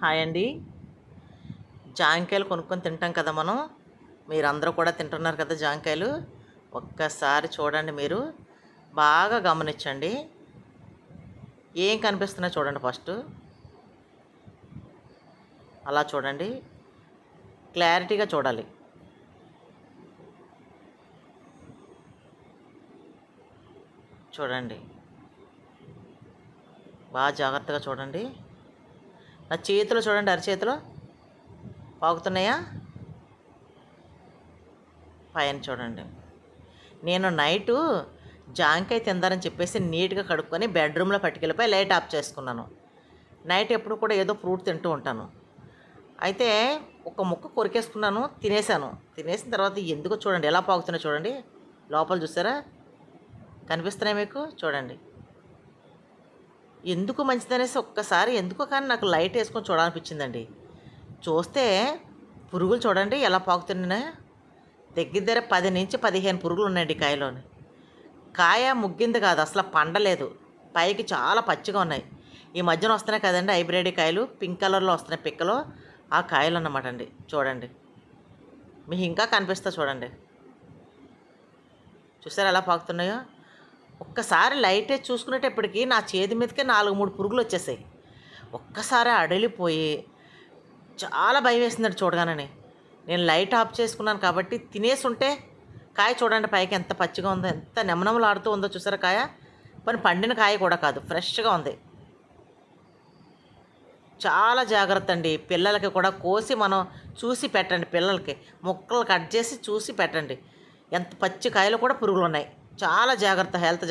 Hi అండి. జాంకాయలు కొనుక్కొని తింటాం కదా మనం. మీరందరూ కూడా తింటున్నారు కదా జాంకాయలు. ఒక్కసారి చూడండి మీరు. బాగా గమనించండి. ఏం కనిపిస్తున్నా చూడండి ఫస్ట్. అలా చూడండి. క్లారిటీగా చూడాలి. చూడండి. బాగా జాగ్రత్తగా చూడండి. నా చేతిలో చూడండి అరచేతిలో పాకుతున్నాయా? పైన చూడండి. నేను నైటు జాంకాయ తిందారని చెప్పేసి నీట్గా కడుక్కొని బెడ్రూమ్లో పట్టుకెళ్ళిపోయి లైట్ ఆఫ్ చేసుకున్నాను. నైట్ ఎప్పుడు కూడా ఏదో ఫ్రూట్ తింటూ ఉంటాను. అయితే ఒక ముక్క కొరికేసుకున్నాను తినేసాను. తినేసిన తర్వాత ఎందుకో చూడండి ఎలా పాకుతున్నాయి చూడండి. లోపల చూసారా? కనిపిస్తున్నాయి మీకు? చూడండి. ఎందుకు మంచిదనేసి ఒక్కసారి ఎందుకో కానీ నాకు లైట్ వేసుకొని చూడాలనిపించిందండి. చూస్తే పురుగులు చూడండి ఎలా పాకుతున్నాయి. దగ్గర దగ్గర పది నుంచి పదిహేను పురుగులు ఉన్నాయండి కాయలోని. కాయ ముగ్గింది కాదు అసలు పండలేదు పైకి చాలా పచ్చిగా ఉన్నాయి. ఈ మధ్యన వస్తున్నాయి కదండి హైబ్రిడ్ కాయలు పింక్ కలర్లో వస్తున్నాయి పిక్కలో. ఆ కాయలు అన్నమాట అండి. చూడండి. మీకు ఇంకా కనిపిస్తా చూడండి. చూసారా ఎలా పాకుతున్నాయో? ఒక్కసారి లైట్ వేసి చూసుకునేటప్పటికి నా చేతి మీదకే నాలుగు మూడు పురుగులు వచ్చేసాయి. ఒక్కసారి అడలిపోయి చాలా భయం వేసిందండి చూడగానని నేను లైట్ ఆఫ్ చేసుకున్నాను కాబట్టి తినేసి ఉంటే కాయ చూడండి పైకి ఎంత పచ్చిగా ఉందో ఎంత నెమనమలాడుతూ ఉందో చూసారా కాయ? పని పండిన కాయ కూడా కాదు ఫ్రెష్గా ఉంది. చాలా జాగ్రత్త అండి. పిల్లలకి కూడా కోసి మనం చూసి పెట్టండి పిల్లలకి ముక్కలు కట్ చేసి చూసి పెట్టండి. ఎంత పచ్చి కాయలు కూడా పురుగులు ఉన్నాయి. చాలా జాగ్రత్త హెల్త్